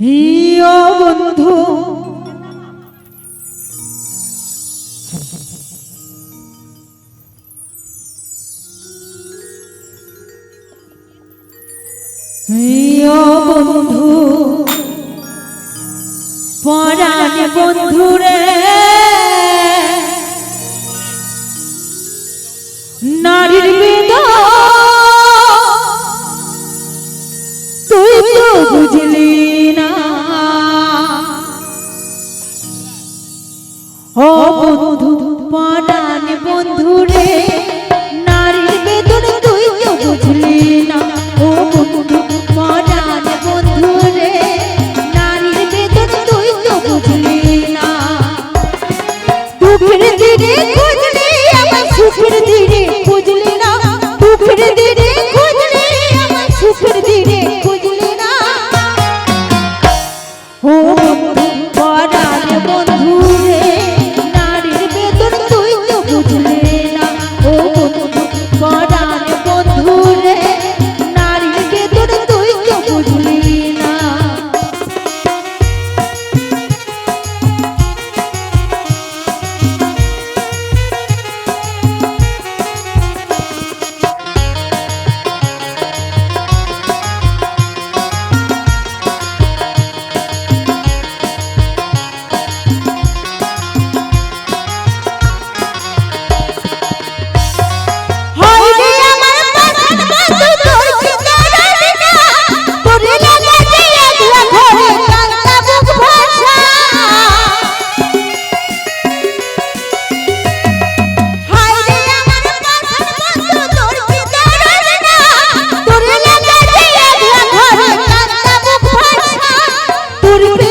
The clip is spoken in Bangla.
হিও বন্ধু। হিও বন্ধু পরাণ বন্ধু করবে